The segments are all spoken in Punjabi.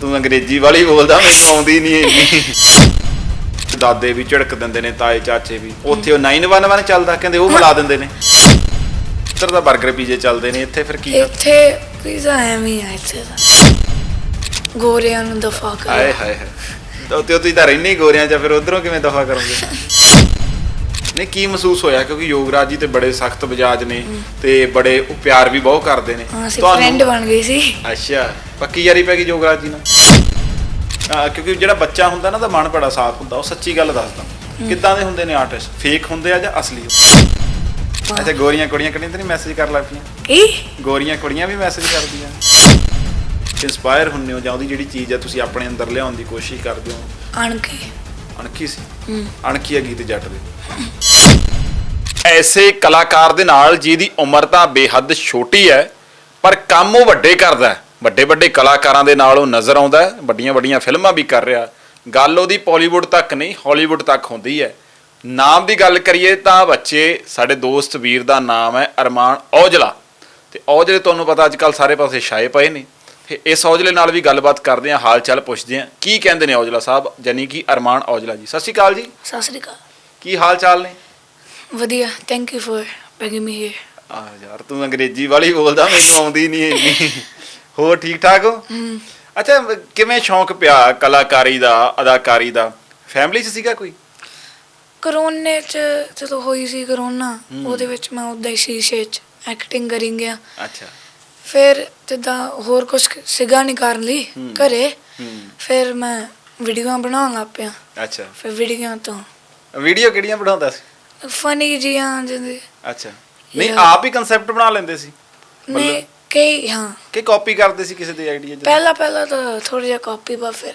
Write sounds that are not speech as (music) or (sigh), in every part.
ਤੂੰ ਅੰਗਰੇਜ਼ੀ ਵਾਲੀ ਬੋਲਦਾ ਮੈਨੂੰ ਆਉਂਦੀ ਨਹੀਂ ਇੰਨੀ। ਦਾਦੇ ਵੀ ਝੜਕ ਦਿੰਦੇ ਨੇ ਤਾਏ ਚਾਚੇ ਵੀ। ਉੱਥੇ ਉਹ 911 ਚੱਲਦਾ ਕਹਿੰਦੇ ਉਹ ਮਿਲਾ ਦਿੰਦੇ ਨੇ। ਇੱਧਰ ਦਾ 버ਗਰ ਪੀਜੇ ਚੱਲਦੇ ਨੇ ਇੱਥੇ ਫਿਰ ਕੀ ਇੱਥੇ ਪੀਜ਼ਾ ਐਵੇਂ ਆ ਇੱਥੇ ਦਾ ਗੋਰਿਆਂ ਨੂੰ ਦਫਾ ਆਏ ਕਰ। ਹਾਏ ਹਾਏ ਤਾਂ ਤੇ ਤੁਸੀਂ ਤਾਂ ਰਹਿੰਦੇ ਹੀ ਗੋਰਿਆਂ ਚ ਫਿਰ ਉਧਰੋਂ ਕਿਵੇਂ ਦਫਾ ਕਰੋਗੇ? ਨਹੀਂ ਕੀ ਮਹਿਸੂਸ ਹੋਇਆ? ਕਿਉਂਕਿ ਯੋਗਰਾਜ ਜੀ ਤੇ ਬੜੇ ਸਖਤ ਮਿਜਾਜ ਨੇ ਤੇ ਬੜੇ ਉਹ ਪਿਆਰ ਵੀ ਬਹੁਤ ਕਰਦੇ ਨੇ। ਹਾਂ ਅਸੀਂ ਫਰੈਂਡ ਬਣ ਗਏ ਸੀ। ਅੱਛਾ ਪੱਕੀ ਯਾਰੀ ਪੈ ਗਈ ਯੋਗਰਾਜ ਜੀ ਨਾਲ? ਆ, ਕਿਉਂਕਿ ਜਿਹੜਾ ਬੱਚਾ ਹੁੰਦਾ ਨਾ ਦਾ ਮਨ ਬੜਾ ਸਾਫ਼ ਹੁੰਦਾ ਉਹ ਸੱਚੀ ਗੱਲ ਦੱਸਦਾ। ਕਿੱਦਾਂ ਦੇ ਹੁੰਦੇ ਨੇ ਆਰਟਿਸਟ ਫੇਕ ਹੁੰਦੇ ਆ ਜਾਂ ਅਸਲੀ ਅੱਛਾ ਗੋਰੀਆਂ ਕੁੜੀਆਂ ਕਿਹੜੀਆਂ ਤੇ ਨਹੀਂ ਮੈਸੇਜ ਕਰ ਲੱਗ ਪਈਆਂ? ਕੀ? ਗੋਰੀਆਂ ਕੁੜੀਆਂ ਵੀ ਮੈਸੇਜ ਕਰਦੀਆਂ। ਇਨਸਪਾਇਰ ਹੁੰਨੇ ਹੋ ਜਾਂ ਉਹਦੀ ਜਿਹੜੀ ਚੀਜ਼ ਹੈ ਤੁਸੀਂ ਆਪਣੇ ਅੰਦਰ ਲਿਆਉਣ ਦੀ ਕੋਸ਼ਿਸ਼ ਕਰਦੇ ਹੋ? ਅਣਕੇ ਅਣਖੀ ਸੀ? ਅਣਖੀ ਹੈ ਗੀਤ ਜੱਟ ਦੇ। ਐਸੇ ਕਲਾਕਾਰ ਦੇ ਨਾਲ ਜਿਹਦੀ ਉਮਰ ਤਾਂ ਬੇਹੱਦ ਛੋਟੀ ਹੈ ਪਰ ਕੰਮ ਉਹ ਵੱਡੇ ਕਰਦਾ ਵੱਡੇ ਵੱਡੇ ਕਲਾਕਾਰਾਂ ਦੇ ਨਾਲ ਉਹ ਨਜ਼ਰ ਆਉਂਦਾ ਵੱਡੀਆਂ ਵੱਡੀਆਂ ਫਿਲਮਾਂ ਵੀ ਕਰ ਰਿਹਾ। ਗੱਲ ਉਹਦੀ ਪਾਲੀਵੁੱਡ ਤੱਕ ਨਹੀਂ ਹਾਲੀਵੁੱਡ ਤੱਕ ਹੁੰਦੀ ਹੈ। ਨਾਮ ਦੀ ਗੱਲ ਕਰੀਏ ਤਾਂ ਬੱਚੇ ਸਾਡੇ ਦੋਸਤ ਵੀਰ ਦਾ ਨਾਮ ਹੈ ਅਰਮਾਨ ਔਜਲਾ। ਤੇ ਔਜਲੇ ਤੁਹਾਨੂੰ ਪਤਾ ਅੱਜ ਕੱਲ ਸਾਰੇ ਪਾਸੇ ਛਾਏ ਪਏ ਨੇ। ਤੇ ਇਸ ਔਜਲੇ ਨਾਲ ਵੀ ਗੱਲਬਾਤ ਕਰਦੇ ਹਾਂ ਹਾਲ ਚਾਲ ਪੁੱਛਦੇ ਹਾਂ। ਕੀ ਕਹਿੰਦੇ ਨੇ ਔਜਲਾ ਸਾਹਿਬ ਜਾਨੀ ਕਿ ਅਰਮਾਨ ਔਜਲਾ ਜੀ। ਸਤਿ ਸ਼੍ਰੀ ਅਕਾਲ ਜੀ। ਸਤਿ ਸ੍ਰੀ ਅਕਾਲ। ਕੀ ਹਾਲ ਚਾਲ ਨੇ? ਵਧੀਆ thank you for begging me here ਆ ਯਾਰ ਤੂੰ ਅੰਗਰੇਜ਼ੀ ਵਾਲੀ ਬੋਲਦਾ ਮੈਨੂੰ ਆਉਂਦੀ ਨਹੀਂ ਇੰਨੀ। ਹੋਰ ਠੀਕ ਠਾਕ ਹੋ? ਅੱਛਾ ਕਿਵੇਂ ਸ਼ੌਂਕ ਪਿਆ ਕਲਾਕਾਰੀ ਦਾ ਅਦਾਕਾਰੀ ਦਾ? ਫੈਮਿਲੀ 'ਚ ਸੀਗਾ ਕੋਈ? ਕਰੋਨੇ ਚ ਜਦੋਂ ਹੋਈ ਸੀ ਕਰੋਨਾ ਉਹਦੇ ਵਿੱਚ ਮੈਂ ਉਦਾਂ ਹੀ ਸ਼ੀਸ਼ੇ ਚ ਐਕਟਿੰਗ ਕਰੀ ਗਿਆ। ਅੱਛਾ। ਫਿਰ ਜਿੱਦਾਂ ਹੋਰ ਕੁਝ ਸਿਗਾ ਨਹੀਂ ਕਰਨ ਲਈ। ਘਰੇ ਫਿਰ ਮੈਂ ਵੀਡੀਓਆਂ ਬਣਾਉਣ ਲੱਗ ਪਿਆ। ਅੱਛਾ। ਫਿਰ ਵੀਡੀਓ ਤੋਂ ਵੀਡੀਓ ਕਿਹੜੀਆਂ ਬਣਾਉਂਦਾ ਸੀ? ਫਨੀ ਜੀਆਂ ਜਿਹਦੇ ਅੱਛਾ। ਨਹੀਂ। ਆਪ ਹੀ ਕਨਸੈਪਟ ਬਣਾ ਲੈਂਦੇ ਸੀ। ਨੇ ਕਈ ਹਾਂ। ਕਿ ਕਾਪੀ ਕਰਦੇ ਸੀ ਕਿਸੇ ਦੇ ਆਈਡੀਆ ਪਹਿਲਾ ਪਹਿਲਾ ਤਾਂ ਥੋੜਾ ਜਿਹਾ ਕਾਪੀ ਬਾ ਫਿਰ।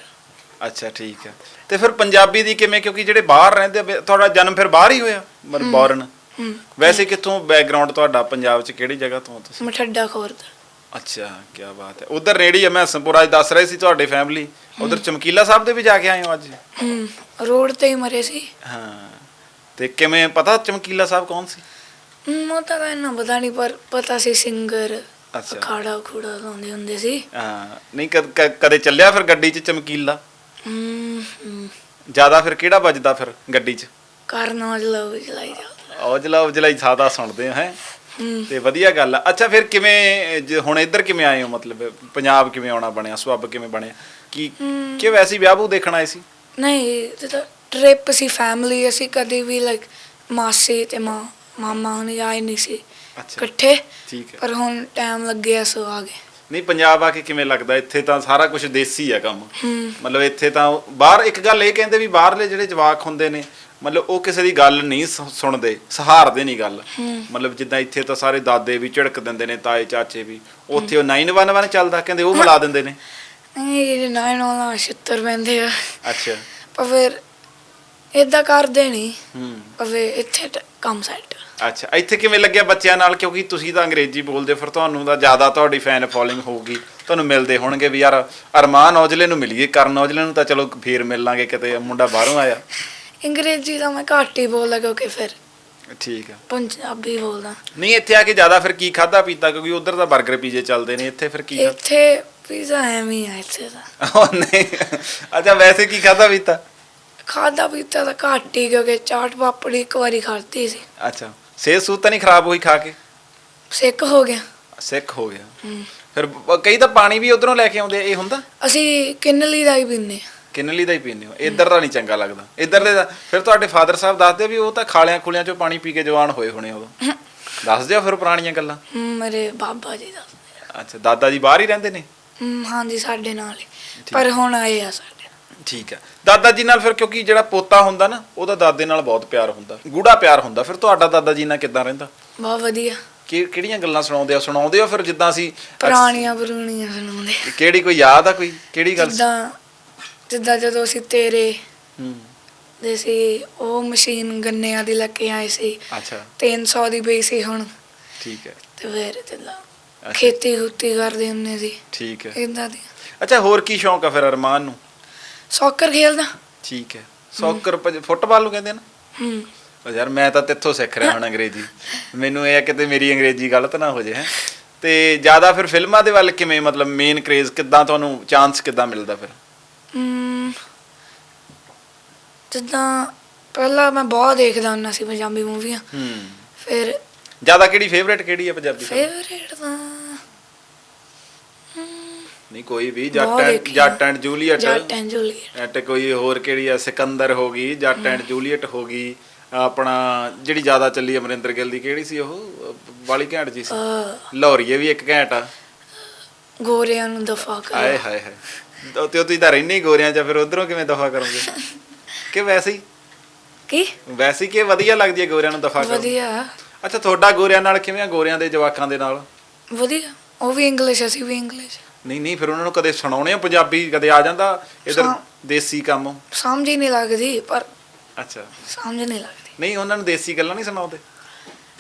ਅੱਛਾ ਠੀਕ ਹੈ। ਤੇ ਫਿਰ ਪੰਜਾਬੀ ਦੀ ਕਿਵੇਂ ਕਿਉਂਕਿ ਜਿਹੜੇ ਬਾਹਰ ਰਹਿੰਦੇ ਆ, ਤੁਹਾਡਾ ਜਨਮ ਫਿਰ ਬਾਹਰ ਹੀ ਹੋਇਆ ਮਤਲਬ ਬੌਰਨ ਹੂੰ। ਵੈਸੇ ਕਿੱਥੋਂ ਬੈਕਗ੍ਰਾਉਂਡ ਤੁਹਾਡਾ ਪੰਜਾਬ 'ਚ ਕਿਹੜੀ ਜਗ੍ਹਾ ਤੋਂ ਹੋ ਤੁਸੀਂ? ਮਠੱਡਾ ਖੋਰਦ ਅੱਛਾ ਕੀ ਬਾਤ ਹੈ। ਉਧਰ ਨੇੜੇ ਹੀ ਆ ਮੈਂ ਸੰਪੂਰਾ ਅੱਜ ਦੱਸ ਰਹੇ ਸੀ ਤੁਹਾਡੇ ਫੈਮਿਲੀ ਉਧਰ ਚਮਕੀਲਾ ਸਾਹਿਬ ਦੇ ਵੀ ਜਾ ਕੇ ਆਏ ਹੋ ਅੱਜ? ਹੂੰ ਰੋਡ ਤੇ ਹੀ ਮਰੇ ਸੀ। ਹਾਂ। ਤੇ ਕਿਵੇਂ ਪਤਾ ਚਮਕੀਲਾ ਸਾਹਿਬ ਕੌਣ ਸੀ? ਉਹ ਤਾਂ ਇਹਨਾਂ ਪਤਾ ਨਹੀਂ ਪਰ ਪਤਾ ਸੀ ਸਿੰਗਰ ਅੱਛਾ। ਅਖਾੜਾ ਖੂੜਾ ਲਾਉਂਦੇ ਹੁੰਦੇ ਸੀ। ਹਾਂ ਨਹੀਂ ਕਦ- ਕ- ਕਦੇ ਚੱਲਿਆ ਫਿਰ ਗੱਡੀ 'ਚ ਚਮਕੀਲਾ? ਜ਼ਿਆਦਾ ਫਿਰ ਕਿਹੜਾ ਵੱਜਦਾ ਫਿਰ ਗੱਡੀ 'ਚ? ਕਾਰਨਾਜ ਲਵ ਜਲਾਈ ਜਾਂਦਾ ਔਜਲਾ ਔਜਲਾ ਹੀ ਸਾਦਾ ਸੁਣਦੇ ਹੈ? ਹੂੰ ਤੇ ਵਧੀਆ ਗੱਲ ਆ। ਅੱਛਾ ਫਿਰ ਕਿਵੇਂ ਜੇ ਹੁਣ ਇੱਧਰ ਕਿਵੇਂ ਆਏ ਹੋ? ਮਤਲਬ ਪੰਜਾਬ ਕਿਵੇਂ ਆਉਣਾ ਬਣਿਆ? ਸੁਭਾਅ ਕਿਵੇਂ ਬਣਿਆ? ਕੀ। ਕਿ ਵੈਸੇ ਵਿਆਹ ਵੂ ਦੇਖਣ ਆਏ ਸੀ? ਨਹੀਂ ਜਿੱਦਾਂ ਟ੍ਰਿਪ ਸੀ ਫੈਮਿਲੀ ਅਸੀਂ ਕਦੇ ਵੀ ਲਾਈਕ ਮਾਸੀ ਤੇ ਮਾਂ ਮਾਮਾ ਹੁਣੇ ਆਏ ਨਹੀਂ ਸੀ ਅੱਛਾ। ਇਕੱਠੇ ਠੀਕ ਹੈ। ਪਰ ਹੁਣ ਟਾਈਮ ਲੱਗਿਆ ਸੋ ਆ ਗਏ। ਨਹੀਂ ਪੰਜਾਬ ਆ ਕੇ ਕਿਵੇਂ ਲੱਗਦਾ? ਇੱਥੇ ਤਾਂ ਸਾਰਾ ਕੁਝ ਦੇਸੀ ਆ ਕੰਮ। ਮਤਲਬ ਇੱਥੇ ਤਾਂ ਬਾਹਰ ਇੱਕ ਗੱਲ ਇਹ ਕਹਿੰਦੇ ਵੀ ਬਾਹਰਲੇ ਜਿਹੜੇ ਜਵਾਕ ਹੁੰਦੇ ਨੇ ਮਤਲਬ ਉਹ ਕਿਸੇ ਦੀ ਗੱਲ ਨਹੀਂ ਸੁ- ਸੁਣਦੇ ਸਹਾਰਦੇ ਨਹੀਂ ਗੱਲ। ਮਤਲਬ ਜਿੱਦਾਂ ਇੱਥੇ ਤਾਂ ਸਾਰੇ ਦਾਦੇ ਵੀ ਝੜਕ ਦਿੰਦੇ ਨੇ ਤਾਏ ਚਾਚੇ ਵੀ। ਉੱਥੇ ਉਹ 911 ਚੱਲਦਾ ਕਹਿੰਦੇ ਉਹ ਮਿਲਾ ਦਿੰਦੇ ਨੇ। ਨਹੀਂ ਇਹ ਨਾਇਨ ਵਾਲਾ ਛਿੱਤਰ ਪੈਂਦੇ ਆ। ਅੱਛਾ। ਪਰ ਫਿਰ ਇਦਾਂ ਕਰਦੇ ਨਹੀਂ ਹੂੰ। ਫਿਰ ਇੱਥੇ ਟ- ਕੰਮ ਸੈੱਟ ਅੱਛਾ ਇੱਥੇ ਕਿਵੇਂ ਲੱਗਿਆ ਬੱਚਿਆਂ ਨਾਲ? ਕਿਉਂਕਿ ਤੁਸੀਂ ਤਾਂ ਅੰਗਰੇਜ਼ੀ ਬੋਲਦੇ ਫਿਰ ਤੁਹਾਨੂੰ ਤਾਂ ਜ਼ਿਆਦਾ ਤੁਹਾਡੀ ਫੈਨ ਫੋਲੋਇੰਗ ਹੋਊਗੀ। ਤੁਹਾਨੂੰ ਮਿਲਦੇ ਹੋਣਗੇ ਵੀ ਯਾਰ ਅਰਮਾਨ ਔਜਲੇ ਨੂੰ ਮਿਲੀਏ ਕਰਨ ਔਜਲੇ ਨੂੰ ਤਾਂ ਚਲੋ ਫੇਰ ਮਿਲ ਲਾਂਗੇ ਕਿਤੇ ਮੁੰਡਾ ਬਾਹਰੋਂ ਆਇਆ। ਅੰਗਰੇਜ਼ੀ ਤਾਂ ਮੈਂ ਘੱਟ ਹੀ ਬੋਲਦਾ ਕਿਉਂਕਿ ਫਿਰ ਠੀਕ ਆ। ਪੰਜਾਬੀ ਬੋਲਦਾ। ਨਹੀਂ ਇੱਥੇ ਆ ਕੇ ਜ਼ਿਆਦਾ ਫਿਰ ਕੀ ਖਾਦਾ ਪੀਤਾ? ਕਿਉਂਕਿ ਉਧਰ ਤਾਂ 버ਗਰ ਪੀਜੇ ਚੱਲਦੇ ਨੇ ਇੱਥੇ ਫਿਰ ਕੀ ਖਾਧਾ? ਇੱਥੇ ਪੀਜ਼ਾ ਐਵੇਂ ਹੀ ਆ ਇੱਥੇ ਦਾ (laughs) ਉਹ ਨਹੀਂ। ਅੱਛਾ ਵੈਸੇ ਕੀ ਖਾਦਾ ਪੀਤਾ? ਖਾਦਾ ਪੀਤਾ ਤਾਂ ਘੱਟ ਹੀ ਕਿਉਂਕਿ ਚਾਟ ਪਾਪੜੀ ਇੱਕ ਵਾਰੀ ਖਾਧੀ ਸੀ। ਅੱਛਾ ਸਿਹਤ ਸੂਤ ਤਾਂ ਨਹੀਂ ਖਰਾਬ ਹੋਈ ਖਾ ਕੇ? ਸਿੱਕ ਹੋ ਗਿਆ। ਸਿੱਖ ਹੋ ਗਿਆ। ਫਿਰ ਬ- ਕਈ ਤਾਂ ਪਾਣੀ ਵੀ ਉਧਰੋਂ ਲੈ ਕੇ ਆਉਂਦੇ ਆ ਇਹ ਹੁੰਦਾ? ਅਸੀਂ ਕਿੰਨਲੀ ਦਾ ਹੀ ਪੀਂਦੇ ਹਾਂ। ਕਿੰਨਲੀ ਦਾ ਹੀ ਪੀਂਦੇ ਹੋ। ਇੱਧਰ ਦਾ ਨਹੀਂ ਚੰਗਾ ਲੱਗਦਾ। ਇੱਧਰ ਦੇ ਦਾ ਫਿਰ ਤੁਹਾਡੇ ਫਾਦਰ ਸਾਹਿਬ ਦੱਸਦੇ ਵੀ ਉਹ ਤਾਂ ਖਾਲਿਆਂ ਖੁਲਿਆਂ ਚੋਂ ਪਾਣੀ ਪੀ ਕੇ ਜਵਾਨ ਹੋਏ ਹੋਣੇ ਉਦੋਂ (laughs) ਦੱਸ ਦਿਓ ਫਿਰ ਪੁਰਾਣੀਆਂ ਗੱਲਾਂ। ਹਮ, ਮੇਰੇ ਬਾਬਾ ਜੀ ਦਾ ਅੱਛਾ ਦਾਦਾ ਜੀ ਬਾਹਰ ਹੀ ਰਹਿੰਦੇ ਨੇ? ਹਮ, ਹਾਂਜੀ ਸਾਡੇ ਨਾਲ ਹੀ। ਪਰ ਹੁਣ ਆਏ ਆ ਨਾਲ। ਠੀਕ ਹੈ। ਦਾਦਾ ਜੀ ਨਾਲ ਫਿਰ ਕਿਉਂਕਿ ਜਿਹੜਾ ਪੋਤਾ ਹੁੰਦਾ ਨਾ ਉਹਦਾ ਦਾਦੇ ਨਾਲ ਬਹੁਤ ਪਿਆਰ ਹੁੰਦਾ। ਗੂੜਾ ਪਿਆਰ ਹੁੰਦਾ। ਫਿਰ ਤੁਹਾਡਾ ਦਾਦਾ ਜੀ ਨਾਲ ਕਿੱਦਾਂ ਰਹਿੰਦਾ? ਬਹੁਤ ਵਧੀਆ। ਕਿ ਕਿਹੜੀਆਂ ਗੱਲਾਂ ਸੁਣਾਉਂਦੇ ਆ? ਸੁਣਾਉਂਦੇ ਆ ਫਿਰ ਜਿੱਦਾਂ ਅਸੀਂ ਪੁਰਾਣੀਆਂ ਪੁਰਾਣੀਆਂ ਸੁਣਾਉਂਦੇ ਕਿਹੜੀ ਕੋਈ ਯਾਦ ਆ ਕੋਈ? ਕਿਹੜੀ ਗੱਲ ਜਿੱਦਾਂ ਜਿੱਦਾਂ ਜਦੋਂ ਅਸੀਂ ਤੇਰੇ ਹੂੰ। ਦੇ ਸੀ ਉਹ ਮਸ਼ੀਨ ਗੰਨਿਆਂ ਦੀ ਲੈ ਕੇ ਆਏ ਸੀ। ਅੱਛਾ। 300 ਦੀ ਪਈ ਸੀ ਹੁਣ। ਠੀਕ ਹੈ। ਤੇ ਫਿਰ ਜਿੱਦਾਂ ਅੱਛਾ। ਖੇਤੀ ਖੁੱਤੀ ਕਰਦੇ ਹੁੰਦੇ ਸੀ। ਠੀਕ ਹੈ। ਇਦਾਂ ਦੀ ਅੱਛਾ ਹੋਰ ਕੀ ਸ਼ੌਂਕ ਆ ਫਿਰ ਅਰਮਾਨ ਨੂੰ? ਸੌਕਰ ਖੇਲਦਾ। ਠੀਕ ਹੈ। ਸੌਕਰ ਫੁੱਟਬਾਲ ਨੂੰ ਕਹਿੰਦੇ ਆ ਨਾ। ਹੂੰ। ਉਹ ਯਾਰ ਮੈਂ ਤਾਂ ਤੇਥੋਂ ਸਿੱਖ ਰਿਹਾ ਹੁਣ ਅੰਗਰੇਜ਼ੀ। ਮੈਨੂੰ ਇਹ ਆ ਕਿਤੇ ਮੇਰੀ ਅੰਗਰੇਜ਼ੀ ਗਲਤ ਨਾ ਹੋ ਜੇ ਹੈ। ਤੇ ਜ਼ਿਆਦਾ ਫਿਰ ਫਿਲਮਾਂ ਦੇ ਵੱਲ ਕਿਵੇਂ ਮਤਲਬ ਮੇਨ ਕ੍ਰੇਜ਼ ਕਿੱਦਾਂ ਤੁਹਾਨੂੰ ਚਾਂਸ ਕਿੱਦਾਂ ਮਿਲਦਾ ਫਿਰ? ਹਮ, ਜਿੱਦਾਂ ਪਹਿਲਾਂ ਮੈਂ ਬਹੁਤ ਦੇਖਦਾ ਹੁੰਦਾ ਸੀ ਪੰਜਾਬੀ ਮੂਵੀਆਂ। ਹੂੰ। ਫਿਰ ਜ਼ਿਆਦਾ ਕਿਹੜੀ ਫੇਵਰੇਟ ਕਿਹੜੀ ਹੈ ਪੰਜਾਬੀ film? ਫੇਵਰੇਟ ਤਾਂ ਨਹੀਂ ਕੋਈ ਵੀ Jatt and Jatt and Juliet. Jatt and Juliet. At ਕੋਈ ਹੋਰ ਕਿਹੜੀ ਆ ਸਿਕੰਦਰ ਹੋ ਗਈ ਜੱਟ ਐਂਡ ਜੂਲੀਅਟ ਹੋ ਗਈ ਆਪਣਾ ਜਿਹੜੀ ਜ਼ਿਆਦਾ ਚੱਲੀ ਅਮਰਿੰਦਰ ਗਿੱਲ ਦੀ ਕਿਹੜੀ ਸੀ ਉਹ? ਵਾਲੀ ਘੈਂਟ ਜੀ ਸੀ। ਲਾਹੌਰੀਏ ਵੀ ਇੱਕ ਘੈਂਟ ਆ। ਗੋਰਿਆਂ ਨੂੰ ਦਫਾ ਆਏ ਕਰ ਹਾਏ। ਹਾਏ ਤੇ ਤੁਸੀਂ ਤਾਂ ਰਹਿੰਦੇ ਹੀ ਗੋਰਿਆਂ ਚ ਫਿਰ ਉਧਰੋਂ ਕਿਵੇਂ ਦਫਾ ਕਰੋਗੇ? (laughs) ਕਿ ਵੈਸੇ ਹੀ? ਕੀ? ਵੈਸੇ ਹੀ ਕਿ ਵਧੀਆ ਲੱਗਦੀ ਹੈ ਗੋਰਿਆਂ ਨੂੰ ਦਫਾ ਕਰੋ? ਵਧੀਆ। ਅੱਛਾ ਤੁਹਾਡਾ ਗੋਰਿਆਂ ਨਾਲ ਕਿਵੇਂ ਆ ਗੋਰਿਆਂ ਦੇ ਜਵਾਕਾਂ ਦੇ ਨਾਲ? ਵਧੀਆ। ਉਹ ਵੀ ਇੰਗਲਿਸ਼ ਅਸੀਂ ਵੀ ਇੰਗਲਿਸ਼ ਨਹੀਂ ਨਹੀਂ ਫਿਰ ਉਹਨਾਂ ਨੂੰ ਕਦੇ ਸੁਣਾਉਣੇ ਆ ਪੰਜਾਬੀ? ਕਦੇ ਆ ਜਾਂਦਾ ਇਧਰ। ਦੇਸੀ ਕੰਮ? ਸਮਝ ਹੀ ਨਹੀਂ ਲੱਗਦੀ ਪਰ ਅੱਛਾ। ਸਮਝ ਨਹੀਂ ਲੱਗਦੀ। ਨਹੀਂ ਉਹਨਾਂ ਨੂੰ ਦੇਸੀ ਗੱਲਾਂ ਨਹੀਂ ਸੁਣਾਉਂਦੇ?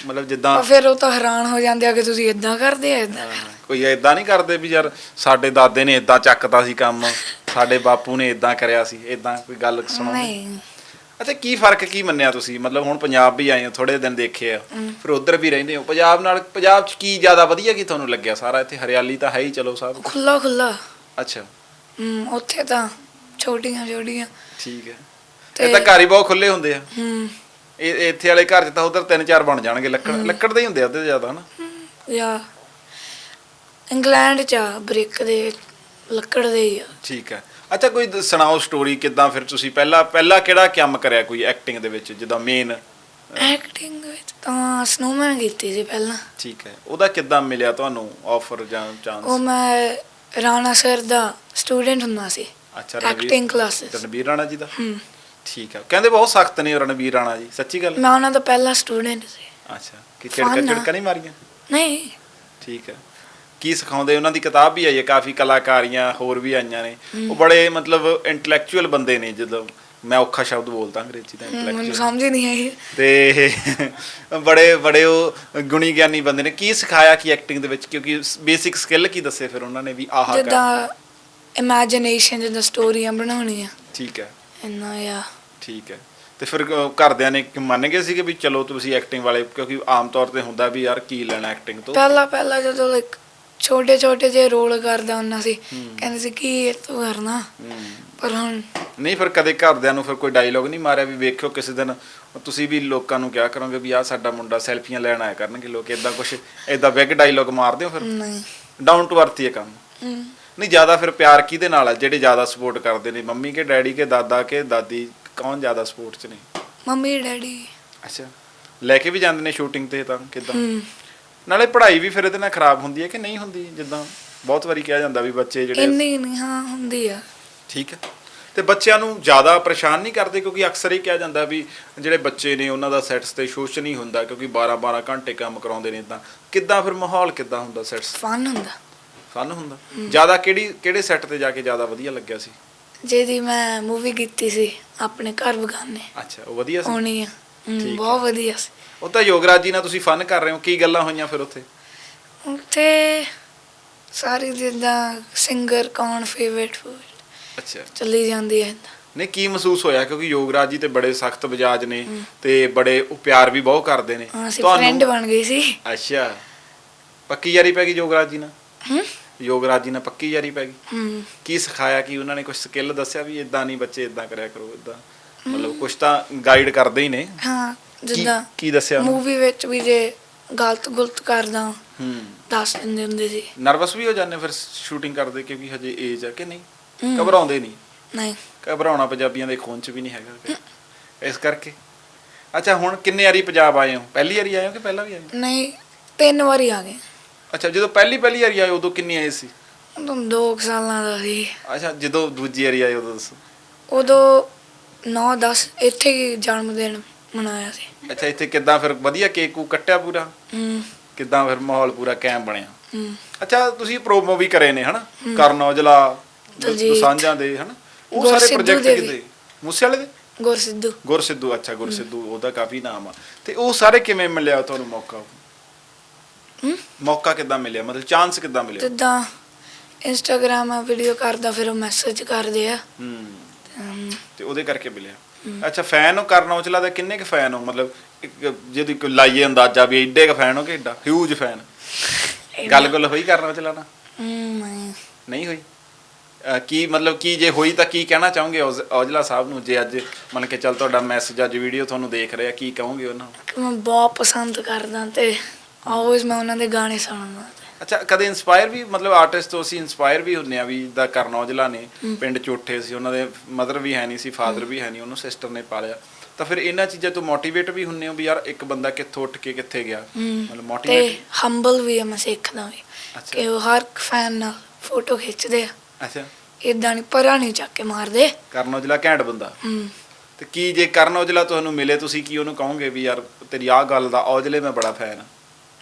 ਮਤਲਬ ਜਿੱਦਾਂ ਪਰ ਫਿਰ ਉਹ ਤਾਂ ਹੈਰਾਨ ਹੋ ਜਾਂਦੇ ਆ ਕਿ ਤੁਸੀਂ ਇਦਾਂ ਕਰਦੇ ਆ ਇਦਾਂ ਕੋਈ ਐਦਾਂ ਨਹੀਂ ਕਰਦੇ ਵੀ ਯਾਰ ਸਾਡੇ ਦਾਦੇ ਨੇ ਇਦਾਂ ਚੱਕਦਾ ਸੀ ਕੰਮ ਸਾਡੇ ਬਾਪੂ ਨੇ ਇਦਾਂ ਕਰਿਆ ਸੀ ਇਦਾਂ ਕੋਈ ਗੱਲ ਸੁਣਾਉਂਦੇ? ਨਹੀਂ। ਅੱਛਾ ਕੀ ਫ਼ਰਕ ਕੀ ਮੰਨਿਆ ਤੁਸੀਂ? ਮਤਲਬ ਹੁਣ ਪੰਜਾਬ ਵੀ ਆਏ ਹੋ ਥੋੜੇ ਦਿਨ ਦੇਖੇ ਆ ਫਿਰ ਉਧਰ ਵੀ ਰਹਿੰਦੇ ਹੋ। ਪੰਜਾਬ ਨਾਲ ਪੰਜਾਬ 'ਚ ਕੀ ਜ਼ਿਆਦਾ ਵਧੀਆ ਕੀ ਤੁਹਾਨੂੰ ਲੱਗਿਆ? ਸਾਰਾ ਇੱਥੇ ਹਰਿਆਲੀ ਤਾਂ ਹੈ ਹੀ ਚਲੋ ਸਭ। ਖੁੱਲਾ ਖੁੱਲਾ ਅੱਛਾ। ਹਮ, ਉੱਥੇ ਤਾਂ ਛੋਟੀਆਂ ਛੋਟੀਆਂ। ਠੀਕ ਹੈ। ਤੇ- ਇਹ ਤਾਂ ਘਰ ਹੀ ਬਹੁਤ ਖੁੱਲੇ ਹੁੰਦੇ ਆ। ਹਮ ਇਹ ਇਹ ਇੱਥੇ ਵਾਲੇ ਘਰ 'ਚ ਤਾਂ ਉਧਰ ਤਿੰਨ ਚਾਰ ਬਣ ਜਾਣਗੇ ਲੱਕੜ ਲੱਕੜ ਦੇ ਹੀ ਹੁੰਦੇ ਆ ਉਹਦੇ ਜ਼ਿਆਦਾ ਹਨਾ? ਜਾਂ ਇੰਗਲੈਂਡ ਚ ਬ੍ਰਿਕ ਦੇ ਲੱਕੜ ਦੇ ਹੀ ਆ। ਠੀਕ ਹੈ। ਅੱਛਾ ਕੋਈ ਦ- ਸੁਣਾਓ ਸਟੋਰੀ ਕਿਦਾਂ ਫਿਰ ਤੁਸੀਂ? ਪਹਿਲਾਂ ਪਹਿਲਾਂ ਕਿਹੜਾ ਕੰਮ ਕਰਿਆ ਕੋਈ ਐਕਟਿੰਗ ਦੇ ਵਿੱਚ ਜਿੱਦਾਂ ਮੇਨ ਐਕਟਿੰਗ ਵਿੱਚ ਤਾਂ ਸਨੋਮੈਨ ਕੀਤੀ ਸੀ ਪਹਿਲਾਂ। ਠੀਕ ਹੈ। ਉਹਦਾ ਕਿੱਦਾਂ ਮਿਲਿਆ ਤੁਹਾਨੂੰ ਆਫਰ ਜਾਂ ਉਹ ਚਾਂਸ ਮੈਂ ਰਾਣਾ ਸਰ ਦਾ ਸਟੂਡੈਂਟ ਹੁੰਦਾ ਸੀ। ਐਕਟਿੰਗ ਕਲਾਸਿਸ ਰਣਵੀਰ ਰਾਣਾ ਜੀ ਦਾ? ਹਮ ਠੀਕ ਹੈ। ਕਹਿੰਦੇ ਬਹੁਤ ਸਖਤ ਨੇ ਰਣਵੀਰ ਰਾਣਾ ਜੀ ਸੱਚੀ ਗੱਲ? ਮੈਂ ਉਹਨਾਂ ਦਾ ਪਹਿਲਾ ਸਟੂਡੈਂਟ ਸੀ। ਅੱਛਾ। ਕਿ Fun ਆ। ਝਿੜਕਾ ਨਹੀਂ ਮਾਰੀਆਂ? ਨਹੀਂ। ਠੀਕ ਹੈ। ਕੀ ਸਿਖਾਉਂਦੇ ਉਹਨਾਂ ਦੀ ਕਿਤਾਬ ਵੀ ਆਈ ਹੈ ਕਾਫੀ ਕਲਾਕਾਰੀਆਂ ਹੋਰ ਵੀ ਆਈਆਂ ਨੇ। ਉਹ ਬੜੇ ਮਤਲਬ ਇੰਟੈਲੈਕਚੁਅਲ ਬੰਦੇ ਨੇ ਜਦੋਂ ਮੈਂ ਔਖਾ ਸ਼ਬਦ ਬੋਲਦਾ ਅੰਗਰੇਜ਼ੀ ਦਾ ਹਮ, ਮੈਨੂੰ ਇੰਟੈਲੈਕਚੁਅਲ ਸਮਝ ਨਹੀਂ ਆਈ। ਤੇ ਬੜੇ ਬੜੇ ਉਹ ਗੁਣੀ ਗਿਆਨੀ ਬੰਦੇ ਨੇ। ਕੀ ਸਿਖਾਇਆ ਕੀ ਐਕਟਿੰਗ ਦੇ ਵਿੱਚ? ਕਿਉਂਕਿ ਬੇਸਿਕ ਸਕਿੱਲ ਕੀ ਦੱਸੇ ਫਿਰ ਉਹਨਾਂ ਨੇ ਵੀ ਆਹ ਕਰ। ਜਿੱਦਾਂ ਇਮੇਜਿਨੇਸ਼ਨ ਜਿੱਦਾਂ ਸਟੋਰੀਆਂ ਬਣਾਉਣੀਆਂ। ਠੀਕ ਹੈ। ਇੰਨਾ ਆ। ਠੀਕ ਹੈ। ਤੇ ਫਿਰ ਘਰਦਿਆਂ ਨੇ ਕਿ ਮੰਨ ਗਏ ਸੀਗੇ ਵੀ ਚਲੋ ਤੁਸੀਂ ਐਕਟਿੰਗ ਵਾਲੇ ਕਿਉਂਕਿ ਆਮ ਤੌਰ ਤੇ ਹੁੰਦਾ ਵੀ ਯਾਰ ਕੀ ਲੈਣਾ ਐਕਟਿੰਗ ਤੋਂ? ਪਹਿਲਾਂ ਪਹਿਲਾਂ ਜਦੋਂ ਲਾਈਕ ਛੋਟੇ ਛੋਟੇ ਜਿਹੇ ਰੋਲ ਕਰਦਾ ਹੁੰਦਾ ਸੀ। ਕਹਿੰਦੇ ਸੀ ਕੀ ਇਹ ਤੂੰ ਕਰਨਾ? ਹੂੰ। ਪਰ ਹੁਣ ਨਹੀਂ ਫਿਰ ਕਦੇ ਘਰਦਿਆਂ ਨੂੰ ਫਿਰ ਕੋਈ ਡਾਇਲੋਗ ਨਹੀਂ ਮਾਰਿਆ ਵੀ ਵੇਖਿਓ ਕਿਸੇ ਦਿਨ ਤੁਸੀਂ ਵੀ ਲੋਕਾਂ ਨੂੰ ਕਿਹਾ ਕਰੋਗੇ ਵੀ ਆਹ ਸਾਡਾ ਮੁੰਡਾ ਸੈਲਫੀਆਂ ਲੈਣ ਆਇਆ ਕਰਨਗੇ ਲੋਕ ਇਦਾਂ ਕੁਝ ਇਦਾਂ ਬਿਗ ਡਾਇਲੋਗ ਮਾਰਦੇ ਹੋ ਫਿਰ? ਨਹੀਂ। ਡਾਊਨ ਟੂ ਅਰਥ ਹੀ ਹੈ ਕੰਮ। ਨਹੀਂ ਜ਼ਿਆਦਾ ਫਿਰ ਪਿਆਰ ਕਿਹਦੇ ਨਾਲ ਆ ਜਿਹੜੇ ਜ਼ਿਆਦਾ ਸਪੋਰਟ ਕਰਦੇ ਨੇ? ਮੰਮੀ ਕੇ ਡੈਡੀ ਕੇ ਦਾਦਾ ਕੇ ਦਾਦੀ ਕੌਣ ਜ਼ਿਆਦਾ ਸਪੋਰਟ 'ਚ ਨੇ? Mummy daddy. ਅੱਛਾ। ਲੈ ਕੇ ਵੀ ਜਾਂਦੇ ਨੇ ਸ਼ੂਟਿੰਗ ਤੇ ਤਾਂ ਕਿਦਾਂ? ਨਾਲੇ ਪੜ੍ਹਾਈ ਵੀ ਫਿਰ ਇਹਦੇ ਨਾਲ ਖਰਾਬ ਹੁੰਦੀ ਹੈ ਕਿ ਨਹੀਂ ਹੁੰਦੀ? ਜਿੱਦਾਂ ਬਹੁਤ ਵਾਰੀ ਕਿਹਾ ਜਾਂਦਾ ਵੀ ਬੱਚੇ ਜਿਹੜੇ ਇੰਨੀ ਨਹੀਂ ਹਾਂ ਹੁੰਦੀ ਆ। ਠੀਕ ਹੈ। ਤੇ ਬੱਚਿਆਂ ਨੂੰ ਜ਼ਿਆਦਾ ਪਰੇਸ਼ਾਨ ਨਹੀਂ ਕਰਦੇ? ਕਿਉਂਕਿ ਅਕਸਰ ਹੀ ਕਿਹਾ ਜਾਂਦਾ ਵੀ ਜਿਹੜੇ ਬੱਚੇ ਨੇ ਉਹਨਾਂ ਦਾ ਸੈਟਸ ਤੇ ਸ਼ੋਸ਼ਣ ਨਹੀਂ ਹੁੰਦਾ ਕਿਉਂਕਿ 12 12 ਘੰਟੇ ਕੰਮ ਕਰਾਉਂਦੇ ਨੇ ਇਦਾਂ ਕਿੱਦਾਂ ਫਿਰ ਮਾਹੌਲ ਕਿੱਦਾਂ ਹੁੰਦਾ ਸੈਟਸ? ਫਨ ਹੁੰਦਾ। ਫਨ ਹੁੰਦਾ। ਜ਼ਿਆਦਾ ਕਿਹੜੀ ਕਿਹੜੇ ਸੈੱਟ ਤੇ ਜਾ ਕੇ ਜ਼ਿਆਦਾ ਵਧੀਆ ਲੱਗਿਆ ਸੀ? ਜਿਹਦੀ ਮੈਂ ਮੂਵੀ ਕੀਤੀ ਸੀ ਆਪਣੇ ਘਰ ਬਗਾਨੇ। ਅੱਛਾ ਉਹ ਵਧੀਆ ਸੀ? ਹੋਣੀ ਆ। ਹਮ, ਬਹੁਤ ਵਧੀਆ ਸੀ। ਉਹ ਤਾਂ ਯੋਗਰਾਜ ਜੀ ਨਾਲ ਤੁਸੀਂ ਫਨ ਕਰ ਰਹੇ ਹੋ। ਕੀ ਗੱਲਾਂ ਹੋਈਆਂ ਫਿਰ ਉੱਥੇ? ਉੱਥੇ ਸਾਰੀ ਜਿੱਦਾਂ ਸਿੰਗਰ ਕੌਣ ਫੇਵਰਟ ਫੂਡ ਅੱਛਾ। ਚੱਲੀ ਜਾਂਦੀ ਹੈ ਏਦਾਂ। ਨਹੀਂ ਕੀ ਮਹਿਸੂਸ ਹੋਇਆ? ਕਿਉਂਕਿ ਯੋਗਰਾਜ ਜੀ ਤੇ ਬੜੇ ਸਖਤ ਮਿਜਾਜ ਨੇ ਤੇ ਬੜੇ ਉਹ ਪਿਆਰ ਵੀ ਬਹੁਤ ਕਰਦੇ ਨੇ। ਹਾਂ ਅਸੀਂ ਫਰੈਂਡ ਬਣ ਗਈ ਸੀ। ਅੱਛਾ। ਪੱਕੀ ਯਾਰੀ ਪੈ ਗਈ ਯੋਗਰਾਜ ਜੀ ਨਾਲ? ਹਮ ਯੋਗਰਾਜ ਜੀ ਨਾਲ ਪੱਕੀ ਯਾਰੀ ਪੈ ਗਈ? ਹਮ ਕੀ ਸਿਖਾਇਆ? ਕਿ ਉਹਨਾਂ ਨੇ ਕੁਝ ਸਕਿੱਲ ਦੱਸਿਆ ਵੀ ਇਦਾਂ ਨਹੀਂ ਬੱਚੇ ਇਦਾਂ ਕਰਿਆ ਕਰੋ ਇਦਾਂ ਮਤਲਬ ਕੁਝ ਤਾਂ ਗਾਈਡ ਕਰਦੇ ਹੀ ਨੇ। ਹਾਂ ਕੀ- ਜਿੱਦਾਂ ਕੀ ਦੱਸਿਆ ਉਹਨਾਂ? ਮੂਵੀ ਵਿੱਚ ਵੀ ਜੇ ਗਲਤ ਗੁਲਤ ਕਰਦਾ ਹੂੰ। ਦੱਸ ਦਿੰਦੇ ਹੁੰਦੇ ਸੀ। ਨਰਵਸ ਵੀ ਹੋ ਜਾਂਦੇ ਫਿਰ ਸ਼ੂਟਿੰਗ ਕਰਦੇ ਕਿਉਂਕਿ ਹਜੇ ਏਜ ਆ ਕਿ ਨਹੀਂ। ਘਬਰਾਉਂਦੇ ਨਹੀਂ। ਨਹੀਂ। ਘਬਰਾਉਣਾ ਪੰਜਾਬੀਆਂ ਦੇ ਖੂਨ ਚ ਵੀ ਨਹੀਂ ਹੈਗਾ ਕਿ- ਇਸ ਕਰਕੇ। ਅੱਛਾ ਹੁਣ ਕਿੰਨੇ ਵਾਰੀ ਪੰਜਾਬ ਆਏ ਹੋ? ਪਹਿਲੀ ਵਾਰੀ ਆਏ ਹੋ ਕਿ ਪਹਿਲਾਂ ਵੀ ਆਏ ਹੋ? ਨਹੀਂ ਤਿੰਨ ਵਾਰੀ ਆ ਗਏ। ਅੱਛਾ ਜਦੋਂ ਪਹਿਲੀ ਪਹਿਲੀ ਵਾਰੀ ਆਏ ਉਦੋਂ ਕਿੰਨੇ ਆਏ ਸੀ? ਉਦੋਂ ਦੋ ਕੁ ਸਾਲਾਂ ਦਾ ਸੀ। ਅੱਛਾ ਜਦੋਂ ਦੂਜੀ ਵਾਰੀ ਆਏ ਉਦੋਂ ਦੱਸੋ। ਉਦੋਂ 9 10 ਇੱਥੇ ਹੀ ਜਨਮ ਦਿਨ ਮਨਾਇਆ ਸੀ। ਅੱਛਾ ਇੱਥੇ ਕਿੱਦਾਂ ਫਿਰ ਵਧੀਆ ਕੇਕ ਕੂ ਕੱਟਿਆ ਪੂਰਾ? ਹਮ ਕਿੱਦਾਂ ਫਿਰ ਮਾਹੌਲ ਪੂਰਾ ਕਾਇਮ ਬਣਿਆ? ਹਮ ਅੱਛਾ ਤੁਸੀਂ ਪ੍ਰੋਮੋ ਵੀ ਕਰੇ ਨੇ ਹਨਾ? ਕਰਨ ਔਜਲਾ ਦਲਜੀਤ। ਸਾਂਝਾਂ ਦੇ ਹਨਾ? ਉਹ ਸਾਰੇ ਸਿੱਧੂ ਪ੍ਰੋਜੈਕਟ ਦੇ ਵੀ। ਕਿਤੇ ਮੂਸੇ ਵਾਲੇ ਦੇ? ਗੁਰ ਸਿੱਧੂ। ਗੁਰ ਸਿੱਧੂ ਅੱਛਾ ਗੁਰ ਸਿੱਧੂ ਉਹਦਾ ਕਾਫੀ ਨਾਮ ਆ। ਤੇ ਉਹ ਸਾਰੇ ਕਿਵੇਂ ਮਿਲਿਆ ਤੁਹਾਨੂੰ ਮੌਕਾ? ਹਮ ਮੌਕਾ ਕਿੱਦਾਂ ਮਿਲਿਆ? ਮਤਲਬ ਚਾਂਸ ਕਿੱਦਾਂ ਮਿਲਿਆ? ਜਿੱਦਾਂ ਇੰਸਟਾਗ੍ਰਾਮ ਆ ਵੀਡੀਓ ਕਰਦਾ ਫਿਰ ਉਹ ਮੈਸੇਜ ਕਰਦੇ ਆ। ਹੂੰ। ਤੇ ਉਹਦੇ ਕਰਕੇ ਮਿਲਿਆ। ਅੱਛਾ ਫੈਨ ਹੋ ਕਰਨ ਔਜਲਾ ਦਾ ਕਿੰਨੇ ਕੁ ਫੈਨ ਹੋ? ਮਤਲਬ ਇੱਕ ਜਿਹਦੀ ਕੋਈ ਲਾਈਏ ਅੰਦਾਜ਼ਾ ਵੀ ਐਡੇ ਕੁ ਫੈਨ ਹੋ ਕਿ ਐਡਾ? ਹਿਊਜ ਫੈਨ ਗੱਲ ਗੁੱਲ ਹੋਈ ਕਰਨਾ ਚਲਾਣਾ ਹਮ, ਨਹੀਂ। ਨਹੀਂ ਹੋਈ? ਕੀ ਮਤਲਬ ਕੀ ਜੇ ਹੋਈ ਤਾਂ ਕੀ ਕਹਿਣਾ ਚਾਹੋਗੇ ਔਜ- ਔਜਲਾ ਸਾਹਿਬ ਨੂੰ? ਜੇ ਅੱਜ ਮੰਨ ਕੇ ਚੱਲ ਤੁਹਾਡਾ ਮੈਸੇਜ ਅੱਜ ਵੀਡੀਓ ਤੁਹਾਨੂੰ ਦੇਖ ਰਿਹਾ ਕੀ ਕਹੋਗੇ ਉਹਨਾਂ ਨੂੰ? ਮੈਂ ਬਹੁਤ ਪਸੰਦ ਕਰਦਾ ਤੇ ਆਲਵੇਜ਼ ਮੈਂ ਉਹਨਾਂ ਦੇ ਗਾਣੇ ਸੁਣਦਾ ਅੱਛਾ ਕਦੇ ਇਨਸਪਾਇਰ ਵੀ ਮਤਲਬ ਆਰਟਿਸਟ ਤੋਂ ਅਸੀਂ ਇਨਸਪਾਇਰ ਵੀ ਹੁੰਨੇ ਆ ਵੀ ਦਾ ਕਰਨ ਔਜਲਾ ਨੇ ਪਿੰਡ ਚੋਠੇ ਸੀ ਉਹਨਾਂ ਦੇ ਮਦਰ ਵੀ ਹੈ ਨਹੀਂ ਸੀ ਫਾਦਰ ਵੀ ਹੈ ਨਹੀਂ ਉਹਨੂੰ ਸਿਸਟਰ ਨੇ ਪਾਲਿਆ। ਤਾਂ ਫਿਰ ਇਹਨਾਂ ਚੀਜ਼ਾਂ ਤੋਂ ਮੋਟੀਵੇਟ ਵੀ ਹੁੰਨੇ ਹੋ ਵੀ ਯਾਰ ਇੱਕ ਬੰਦਾ ਕਿੱਥੋਂ ਉੱਠ ਕੇ ਕਿੱਥੇ ਗਿਆ? ਮਤਲਬ ਤੇ ਮੋਟੀਵੇਟ ਹੰਬਲ ਵੀ ਆ ਮੈਂ ਸਿੱਖਦਾ ਵੀ। ਕਿ ਉਹ ਹਰ ਫੈਨ ਨਾਲ ਫੋਟੋ ਖਿੱਚਦੇ ਆ। ਅੱਛਾ। ਇਦਾਂ ਨਹੀਂ ਪਰਾਂ ਨਹੀਂ ਚੱਕ ਕੇ ਮਾਰਦੇ। ਕਰਨ ਔਜਲਾ ਘੈਂਟ ਬੰਦਾ। ਤੇ ਕੀ ਜੇ ਕਰਨ ਔਜਲਾ ਤੁਹਾਨੂੰ ਮਿਲੇ ਤੁਸੀਂ ਕੀ ਉਹਨੂੰ ਕਹੋਗੇ ਵੀ ਯਾਰ ਤੇਰੀ ਆਹ ਗੱਲ ਦਾ ਔਜਲੇ ਮੈਂ ਬੜਾ ਫੈਨ ਆ?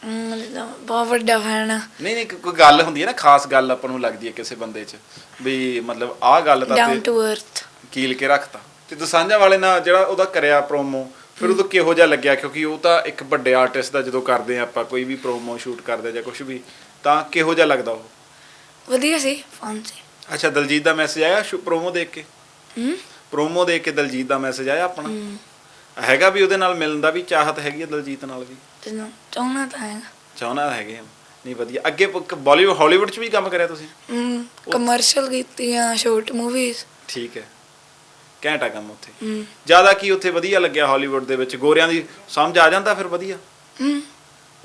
ਮਤਲਬ ਬਹੁਤ ਵੱਡਾ ਫੈਨ ਆ। ਨਹੀਂ ਨਹੀਂ ਕੋਈ ਗੱਲ ਹੁੰਦੀ ਹੈ ਨਾ ਖਾਸ ਗੱਲ ਆਪਾਂ ਨੂੰ ਲੱਗਦੀ ਹੈ ਕਿਸੇ ਬੰਦੇ 'ਚ ਵੀ ਮਤਲਬ ਆਹ ਗੱਲ ਤਾਂ ਡਾਊਨ ਟੂ ਅਰਥ ਕੀਲ ਕੇ ਰੱਖਤਾ। ਤੇ ਦਸਾਂਝਾ ਵਾਲੇ ਨਾਲ ਜਿਹੜਾ ਉਹਦਾ ਕਰਿਆ ਪ੍ਰੋਮੋ ਫਿਰ ਉਦੋਂ ਕਿਹੋ ਜਿਹਾ ਲੱਗਿਆ? ਕਿਉਂਕਿ ਉਹ ਤਾਂ ਇੱਕ ਵੱਡੇ ਆਰਟਿਸਟ ਦਾ ਜਦੋਂ ਕਰਦੇ ਆ ਆਪਾਂ ਕੋਈ ਵੀ ਪ੍ਰੋਮੋ ਸ਼ੂਟ ਕਰਦੇ ਜਾਂ ਕੁਝ ਵੀ ਤਾਂ ਕਿਹੋ ਜਿਹਾ ਲੱਗਦਾ ਉਹ? ਵਧੀਆ ਸੀ ਫਨ ਸੀ। ਅੱਛਾ ਦਲਜੀਤ ਦਾ ਮੈਸੇਜ ਆਇਆ ਪ੍ਰੋਮੋ ਦੇਖ ਕੇ? ਹਮ ਪ੍ਰੋਮੋ ਦੇਖ ਕੇ ਦਲਜੀਤ ਦਾ ਮੈਸੇਜ ਆਇਆ ਆਪਣਾ? ਹੈਗਾ ਵੀ ਉਹਦੇ ਨਾਲ ਮਿਲਣ ਦਾ ਵੀ ਚਾਹਤ ਹੈਗੀ ਹੈ ਦਲਜੀਤ ਨਾਲ ਵੀ? ਤੇ ਨਾ ਚਾਹਣਾ ਤਾਂ ਹੈਗਾ। ਚਾਹਣਾ ਹੈਗੇ ਆ। ਨਹੀਂ ਵਧੀਆ। ਅੱਗੇ ਬਾਲੀਵੁੱਡ ਹਾਲੀਵੁੱਡ 'ਚ ਵੀ ਕੰਮ ਕਰਿਆ ਤੁਸੀਂ? ਹਮ ਕਮਰਸ਼ੀਅਲ ਕੀਤੀਆਂ ਸ਼ਾਰਟ ਮੂਵੀਜ਼ ਠੀਕ ਹੈ। ਘੈਂਟਾ ਕੰਮ ਉੱਥੇ। ਹਮ ਜ਼ਿਆਦਾ ਕੀ ਉੱਥੇ ਵਧੀਆ ਲੱਗਿਆ ਹਾਲੀਵੁੱਡ ਦੇ ਵਿੱਚ? ਗੋਰਿਆਂ ਦੀ ਸਮਝ ਆ ਜਾਂਦਾ ਫਿਰ ਵਧੀਆ? ਹਮ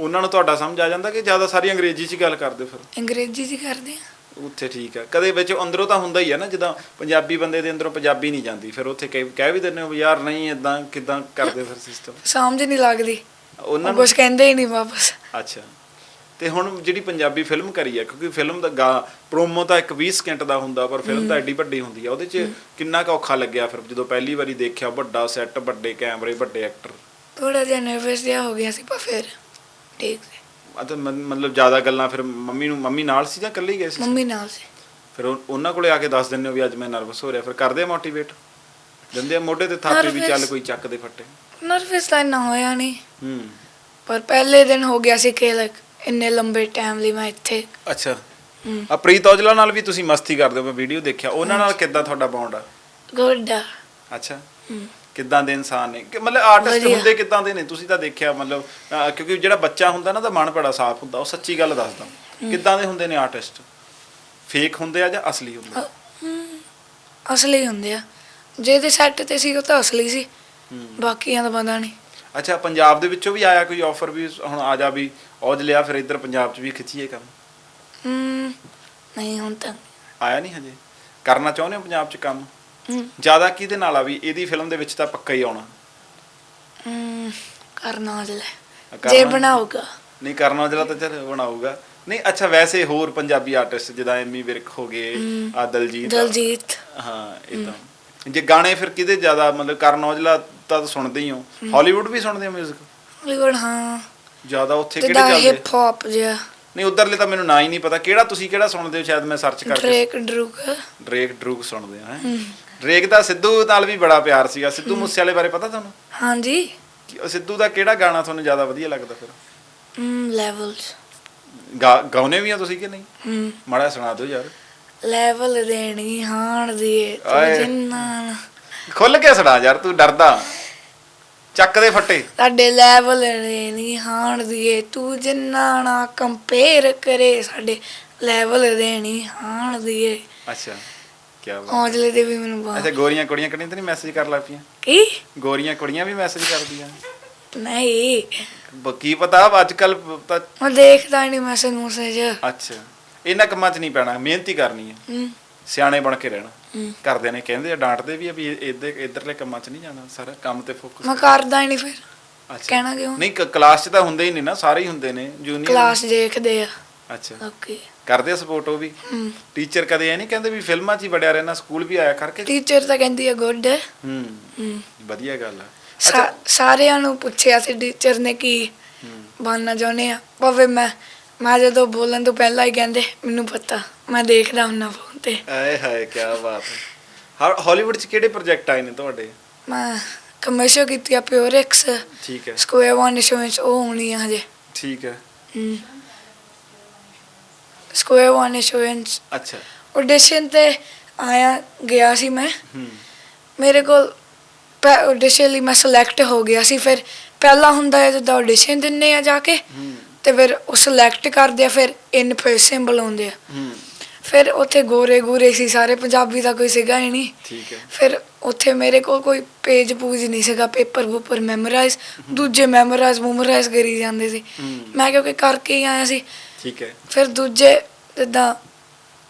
ਉਹਨਾਂ ਨੂੰ ਤੁਹਾਡਾ ਸਮਝ ਆ ਜਾਂਦਾ ਕਿ ਜ਼ਿਆਦਾ ਸਾਰੀ ਅੰਗਰੇਜ਼ੀ 'ਚ ਹੀ ਗੱਲ ਕਰਦੇ ਫਿਰ? ਅੰਗਰੇਜ਼ੀ ਦੀ ਕਰਦੇ ਆ। ਉੱਥੇ ਠੀਕ ਹੈ। ਕਦੇ ਵਿੱਚ ਅੰਦਰੋਂ ਤਾਂ ਹੁੰਦਾ ਹੀ ਹੈ ਨਾ ਜਿੱਦਾਂ ਪੰਜਾਬੀ ਬੰਦੇ ਦੇ ਅੰਦਰੋਂ ਪੰਜਾਬੀ ਨਹੀਂ ਜਾਂਦੀ। ਫਿਰ ਉੱਥੇ ਕਹਿ ਕਹਿ ਵੀ ਦਿੰਦੇ ਹੋ ਵੀ ਯਾਰ ਨਹੀਂ ਇਦਾਂ ਕਿਦਾਂ ਕਰਦੇ ਫਿਰ ਸਿਸਟਮ ਸਮਝ ਨਹੀਂ ਲੱਗਦੀ। ਉਹਨਾਂ ਉਹ ਨੂੰ ਕੁਝ ਕਹਿੰਦੇ ਹੀ ਨਹੀਂ ਵਾਪਸ। ਅੱਛਾ। ਤੇ ਹੁਣ ਜਿਹੜੀ ਪੰਜਾਬੀ ਫਿਲਮ ਕਰੀ ਹੈ ਕਿਉਂਕਿ ਫਿਲਮ ਦਾ ਗਾ ਪ੍ਰੋਮੋ ਤਾਂ ਇੱਕ 20 ਸਕਿੰਟ ਦਾ ਹੁੰਦਾ ਪਰ ਫਿਲਮ ਤਾਂ ਐਡੀ ਵੱਡੀ ਹੁੰਦੀ ਆ ਉਹਦੇ 'ਚ ਕਿੰਨਾ ਕੁ ਔਖਾ ਲੱਗਿਆ ਫਿਰ ਜਦੋਂ ਪਹਿਲੀ ਵਾਰੀ ਦੇਖਿਆ ਵੱਡਾ ਸੈੱਟ ਵੱਡੇ ਕੈਮਰੇ ਵੱਡੇ ਐਕਟਰ ਥੋੜਾ ਜਿਹਾ ਨਰਵਸ ਜਿਹਾ ਹੋ ਗਿਆ ਸੀ ਪਰ ਫਿਰ ਠੀਕ ਸੀ। ਅਤੇ ਮਨ- ਮਤਲਬ ਜ਼ਿਆਦਾ ਗੱਲਾਂ ਫਿਰ ਮੰਮੀ ਨੂੰ ਮੰਮੀ ਨਾਲ ਸੀ ਜਾਂ ਇਕੱਲੇ ਹੀ ਗਏ ਸੀ? ਮੰਮੀ ਨਾਲ ਸੀ। ਫਿਰ ਉਹ- ਉਹਨਾਂ ਕੋਲੇ ਆ ਕੇ ਦੱਸ ਦਿੰਦੇ ਹੋ ਵੀ ਅੱਜ ਮੈਂ ਨਰਵਸ ਹੋ ਰਿਹਾ ਫਿਰ ਕਰਦੇ ਆ ਮੋਟੀਵੇਟ ਦਿੰਦੇ ਆ ਮੋਢੇ ਤੇ ਥਾਪੇ ਵੀ ਚੱਲ ਕੋਈ ਚੱਕ ਦੇ ਫੱਟੇ। ਨਰਵਸ ਤਾਂ ਇੰਨਾ ਹੋਇਆ ਨਹੀਂ ਹੂੰ। ਪਰ ਪਹਿਲੇ ਦਿਨ ਹੋ ਗਿਆ ਸੀ ਕਿ ਲਾਈਕ ਇੰਨੇ ਲੰਬੇ ਟਾਈਮ ਲਈ ਮੈਂ ਇੱਥੇ। ਅੱਛਾ। ਹਮ, ਆ ਪ੍ਰੀਤ ਔਜਲਾ ਨਾਲ ਵੀ ਤੁਸੀਂ ਮਸਤੀ ਕਰਦੇ ਹੋ ਮੈਂ ਵੀਡੀਓ ਦੇਖਿਆ। ਉਹਨਾਂ ਨਾਲ ਕਿੱਦਾਂ ਤੁਹਾਡਾ ਬੌਂਡ ਆ? ਗੁੱਡ ਆ। ਅੱਛਾ। ਹਮ, ਕਿੱਦਾਂ ਦੇ ਇਨਸਾਨ ਨੇ? ਕਿ ਮਤਲਬ ਆਰਟਿਸਟ ਵਧੀਆ। ਹੁੰਦੇ ਕਿੱਦਾਂ ਦੇ ਨੇ? ਤੁਸੀਂ ਤਾਂ ਦੇਖਿਆ ਮਤਲਬ ਅਹ, ਕਿਉਂਕਿ ਜਿਹੜਾ ਬੱਚਾ ਹੁੰਦਾ ਨਾ ਤਾਂ ਮਨ ਬੜਾ ਸਾਫ਼ ਹੁੰਦਾ। ਉਹ ਸੱਚੀ ਗੱਲ ਦੱਸਦਾ। ਕਿੱਦਾਂ ਦੇ ਹੁੰਦੇ ਨੇ ਆਰਟਿਸਟ ਫੇਕ ਹੁੰਦੇ ਆ ਜਾਂ ਅਸਲੀ ਹੁੰਦੇ ਆ? ਹਮ, ਅਸਲੀ ਹੁੰਦੇ ਆ। ਜਿਹਦੇ ਸੈੱਟ ਤੇ ਸੀ ਉਹ ਤਾਂ ਅਸਲੀ ਸੀ। ਹੂੰ। ਬਾਕੀਆਂ ਦਾ ਪਤਾ ਨਹੀਂ। ਅੱਛਾ ਪੰਜਾਬ ਦੇ ਵਿੱਚੋਂ ਵੀ ਆਇਆ ਕੋਈ ਆਫਰ ਵੀ? ਹੁਣ ਆ ਜਾ ਵੀ ਔਜ ਲਿਆ ਫਿਰ ਇੱਧਰ ਪੰਜਾਬ 'ਚ ਵੀ ਖਿੱਚੀਏ ਕੰਮ। ਹਮ, ਨਹੀਂ ਹੁਣ ਤਾਂ ਆਇਆ ਨਹੀਂ ਹਜੇ? ਕਰਨਾ ਚਾਹੁੰਦੇ ਹੋ ਪੰਜਾਬ 'ਚ ਕੰਮ? ਹਮ, ਜ਼ਿਆਦਾ ਕਿਹਦੇ ਨਾਲ ਆ ਵੀ? ਇਹਦੀ ਫਿਲਮ ਦੇ ਵਿੱਚ ਤਾਂ ਪੱਕਾ ਹੀ ਆਉਣਾ। ਹਮ, ਕਰਨਾ ਲੈ। ਕਰਨਾ- ਜੇ ਬਣਾਊਗਾ। ਨਹੀਂ ਕਰਨਾ ਜਿਹੜਾ ਤਾਂ ਚੱਲ ਬਣਾਊਗਾ। ਨਹੀਂ ਅੱਛਾ ਵੈਸੇ ਹੋਰ ਪੰਜਾਬੀ ਆਰਟਿਸਟ ਜਿੱਦਾਂ ਐਮੀ ਵਿਰਕ ਹੋ ਗਏ ਆ ਦਲਜੀਤ। ਦਲਜੀਤ। ਹਾਂ ਇਦਾਂ ਜੇ ਗਾਣੇ ਫਿਰ ਕਿਹਦੇ ਜ਼ਿਆਦਾ ਮਤਲਬ ਕਰਨ ਔਜਲਾ ਤਾਂ ਸੁਣਦੇ ਹੀ ਹੋ। ਹਾਲੀਵੁੱਡ ਵੀ ਸੁਣਦੇ ਹੋ 뮤직 ਹਾਲੀਵੁੱਡ ਹਾਂ। ਜ਼ਿਆਦਾ ਉੱਥੇ ਕਿਹੜੇ ਜਿੱਦਾਂ ਚੱਲਦੇ? ਹਿਪ ਹੌਪ ਜਿਹਾ। ਨਹੀਂ ਉਧਰਲੇ ਤਾਂ ਮੈਨੂੰ ਨਾਂ ਹੀ ਨਹੀਂ ਪਤਾ। ਕਿਹੜਾ ਤੁਸੀਂ ਕਿਹੜਾ ਸੁਣਦੇ ਹੋ? ਸ਼ਾਇਦ ਮੈਂ ਸਰਚ ਕਰਕੇ ਡਰੇਕ ਡਰੂਕ ਡਰੇਕ ਡਰੂਕ ਸੁਣਦੇ ਆ ਹੈ? ਡਰੇਕ ਦਾ ਸਿੱਧੂ ਨਾਲ ਵੀ ਬੜਾ ਪਿਆਰ ਸੀਗਾ। ਸਿੱਧੂ ਮੂਸੇ ਵਾਲੇ ਬਾਰੇ ਪਤਾ ਤੁਹਾਨੂੰ? ਹਾਂਜੀ। ਕਿ ਉਹ ਸਿੱਧੂ ਦਾ ਕਿਹੜਾ ਗਾਣਾ ਤੁਹਾਨੂੰ ਜ਼ਿਆਦਾ ਵਧੀਆ ਲੱਗਦਾ ਫਿਰ? ਲੈਵਲਸ ਗਾ- ਗਾਉਨੇ ਵੀ ਆ ਤੁਸੀਂ ਕਿ ਨਹੀਂ? ਹਮ ਮਾੜਾ ਸੁਣਾ ਦਿਓ ਯਾਰ। ਲੈਵਲ ਦੇਣੀ ਹਾਣ ਤੂੰ ਓਏ। ਜਿੰਨਾ ਖੁੱਲ ਕੇ ਸੁਣਾ ਯਾਰ ਤੂੰ ਡਰਦਾ। ਚੱਕ ਦੇ ਫੱਟੇ। ਸਾਡੇ ਲੈਵਲ ਦੇਣੀ ਹਾਣ ਦੀਏ। ਤੂੰ ਜਿੰਨਾ ਨਾ ਕੰਪੇਅਰ ਕਰੇ ਸਾਡੇ ਲੈਵਲ ਦੇਣੀ ਹਾਣ ਦੀਏ। ਅੱਛਾ ਕੀ ਬਾਤ ਹੌਜਲੇ ਦੇ ਵੀ ਮੈਨੂੰ ਬਹੁਤ ਅੱਛਾ ਗੋਰੀਆਂ ਕੁੜੀਆਂ ਕਿਹੜੀਆਂ ਤਾਂ ਨਹੀਂ ਮੈਸੇਜ ਕਰ ਲੱਗ ਪਈਆਂ? ਕੀ? ਗੋਰੀਆਂ ਕੁੜੀਆਂ ਵੀ ਮੈਸੇਜ ਕਰਦੀਆਂ। ਨਹੀਂ। ਬ- ਕੀ ਪਤਾ ਅੱਜ ਕੱਲ ਤਾਂ ਮੈਂ ਦੇਖਦਾ ਨਹੀਂ ਮੈਸੇਜ ਮੈਸੇਜ ਅੱਛਾ ਇਹਨਾਂ ਕੰਮਾਂ 'ਚ ਨਹੀਂ ਪੈਣਾ ਮਿਹਨਤ ਹੀ ਕਰਨੀ ਹੈ। ਹਮ ਸਿਆਣੇ ਬਣ ਕੇ ਰਹਿਣਾ। ਘਰਦਿਆਂ ਨੇ ਕਹਿੰਦੇ ਆ ਡਾਂਟਦੇ ਵੀ ਆ ਵੀ ਇੱਧਰ ਇੱਧਰਲੇ ਕੰਮਾਂ 'ਚ ਨਹੀਂ ਜਾਣਾ ਸਾਰਾ ਕੰਮ ਤੇ ਫੋਕਸ ਮੈਂ ਕਰਦਾ ਹੀ ਨਹੀਂ ਫਿਰ। ਅੱਛਾ। ਕਹਿਣਾ ਕਿਉਂ? ਨਹੀਂ ਕ- ਕਲਾਸ 'ਚ ਤਾਂ ਹੁੰਦੇ ਹੀ ਨਹੀਂ ਨਾ ਸਾਰੇ ਹੀ ਹੁੰਦੇ ਨੇ ਜੂਨੀਅਰ ਕਲਾਸ ਦੇਖਦੇ ਆ। ਅੱਛਾ। ਓਕੇ। ਕਰਦੇ ਸਪੋਰਟ ਉਹ ਵੀ? ਟੀਚਰ ਕਦੇ ਇਹ ਨਹੀਂ ਕਹਿੰਦੇ ਵੀ ਫਿਲਮਾਂ 'ਚ ਹੀ ਵੜਿਆ ਰਹਿਣਾ ਸਕੂਲ ਵੀ ਆਇਆ ਕਰਕੇ? ਟੀਚਰ ਤਾਂ ਕਹਿੰਦੀ ਆ ਗੁੱਡ ਹੂੰ। ਹਮ ਵਧੀਆ ਗੱਲ ਆ। ਸਾ- ਸਾਰਿਆਂ ਨੂੰ ਪੁੱਛਿਆ ਸੀ ਟੀਚਰ ਨੇ ਕੀ ਹੂੰ। ਬਣਨਾ ਚਾਹੁੰਦੇ ਆ। ਭਾਵੇਂ ਮੈਂ ਮੈਂ ਜਦੋਂ ਬੋਲਣ ਤੋਂ ਪਹਿਲਾਂ ਹੀ ਕਹਿੰਦੇ ਮੈਨੂੰ ਪਤਾ ਮੈਂ ਦੇਖਦਾ ਹੁੰਨਾ ਤੇ ਆਏ ਹਾਏ ਕੀ ਬਾਤ ਹੈ। ਹਾਲੀਵੁੱਡ 'ਚ ਕਿਹੜੇ ਪ੍ਰੋਜੈਕਟ ਆਏ ਨੇ ਤੁਹਾਡੇ? ਮੈਂ ਕਮਰਸ਼ੀਅਲ ਕੀਤੀ ਆ ਪਿਓਰੈਕਸ ਠੀਕ ਹੈ। ਸਕੁਅਰ ਵਨ ਇੰਸ਼ੋਰੈਂਸ ਉਹ ਹੋਣੀ ਆ ਹਜੇ। ਠੀਕ ਹੈ। ਸਕੁਅਰ ਵਨ ਇੰਸ਼ੋਰੈਂਸ ਅੱਛਾ। ਆਡੀਸ਼ਨ ਤੇ ਆਇਆ ਗਿਆ ਸੀ ਮੈਂ। ਹੂੰ। ਮੇਰੇ ਕੋਲ ਆਡੀਸ਼ਨ ਲਈ ਮੈਂ ਸਿਲੈਕਟ ਹੋ ਗਿਆ ਸੀ। ਫਿਰ ਪਹਿਲਾਂ ਹੁੰਦਾ ਹੈ ਜਦੋਂ ਆਡੀਸ਼ਨ ਦਿੰਨੇ ਆ ਜਾ ਕੇ ਤੇ ਫਿਰ ਉਹ ਸਿਲੈਕਟ ਕਰਦੇ ਆ ਫਿਰ ਇਨ ਫਿਰ ਸਿੰਬਲ ਆਉਂਦੇ ਆ। ਹੂੰ। ਫਿਰ ਉੱਥੇ ਗੋਰੇ ਗੋਰੇ ਸੀ ਸਾਰੇ ਪੰਜਾਬੀ ਦਾ ਕੋਈ ਸੀਗਾ ਹੀ ਨਹੀਂ। ਠੀਕ ਹੈ। ਫਿਰ ਉੱਥੇ ਮੇਰੇ ਕੋਲ ਕੋਈ ਪੇਜ ਪੂਜ ਨਹੀਂ ਸੀਗਾ ਪੇਪਰ ਪੂਪਰ ਮੈਮੋਰਾਈਜ਼ ਦੂਜੇ ਮੈਮੋਰਾਈਜ਼ ਮੈਮੋਰਾਈਜ਼ ਕਰੀ ਜਾਂਦੇ ਸੀ। ਮੈਂ ਕਿਉਂਕਿ ਕਰਕੇ ਹੀ ਆਇਆ ਸੀ। ਠੀਕ ਹੈ। ਫਿਰ ਦੂਜੇ ਜਿੱਦਾਂ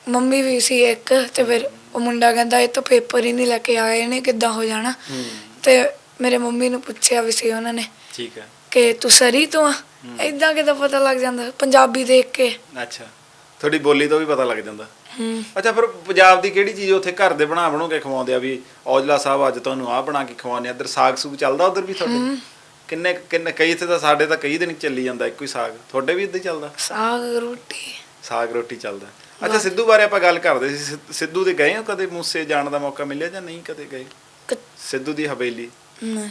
ਮੰਮੀ ਵੀ ਸੀ ਇੱਕ ਤੇ ਫਿਰ ਉਹ ਮੁੰਡਾ ਕਹਿੰਦਾ ਇਹ ਤਾਂ ਪੇਪਰ ਹੀ ਨਹੀਂ ਲੈ ਕੇ ਆਏ ਨੇ ਕਿੱਦਾਂ ਹੋ ਜਾਣਾ? ਤੇ ਮੇਰੇ ਮੰਮੀ ਨੂੰ ਪੁੱਛਿਆ ਵੀ ਸੀ ਉਹਨਾਂ ਨੇ ਠੀਕ ਹੈ। ਕਿ ਤੂੰ ਸਰੀ ਤੋਂ ਆ? ਇਦਾਂ ਕਿਦਾਂ ਪਤਾ ਲੱਗ ਜਾਂਦਾ ਪੰਜਾਬੀ ਦੇਖ ਕੇ। ਅੱਛਾ। ਤੁਹਾਡੀ ਬੋਲੀ ਤੋਂ ਵੀ ਪਤਾ ਲੱਗ ਜਾਂਦਾ। ਹੂੰ ਅੱਛਾ ਫਿਰ ਪੰਜਾਬ ਦੀ ਕਿਹੜੀ ਚੀਜ਼ ਉੱਥੇ ਘਰ ਦੇ ਬਣਾ ਬਣੋ ਕੇ ਖਵਾਉਂਦੇ ਆ ਵੀ ਔਜਲਾ ਸਾਹਿਬ ਅੱਜ ਤੁਹਾਨੂੰ ਆਹ ਬਣਾ ਕੇ ਖਵਾਉਂਦੇ ਆ ਇੱਧਰ ਸਾਗ ਸੂਗ ਚੱਲਦਾ ਉਧਰ ਵੀ ਤੁਹਾਡੇ? ਕਿੰਨੇ ਕਿੰਨੇ ਕਈ ਇੱਥੇ ਤਾਂ ਸਾਡੇ ਤਾਂ ਕਈ ਦਿਨ ਚੱਲੀ ਜਾਂਦਾ ਇੱਕੋ ਹੀ ਸਾਗ। ਤੁਹਾਡੇ ਵੀ ਇੱਦਾਂ ਚੱਲਦਾ? ਸਾਗ ਰੋਟੀ। ਸਾਗ ਰੋਟੀ ਚੱਲਦਾ। ਅੱਛਾ ਸਿੱਧੂ ਬਾਰੇ ਆਪਾਂ ਗੱਲ ਕਰਦੇ ਸੀ। ਸਿੱਧੂ ਦੇ ਗਏ ਹੋ ਕਦੇ ਮੂਸੇ ਜਾਣ ਦਾ ਮੌਕਾ ਮਿਲਿਆ ਜਾਂ ਨਹੀਂ ਕਦੇ ਗਏ? ਸਿੱਧੂ ਦੀ ਹਵੇਲੀ। ਨਹੀਂ।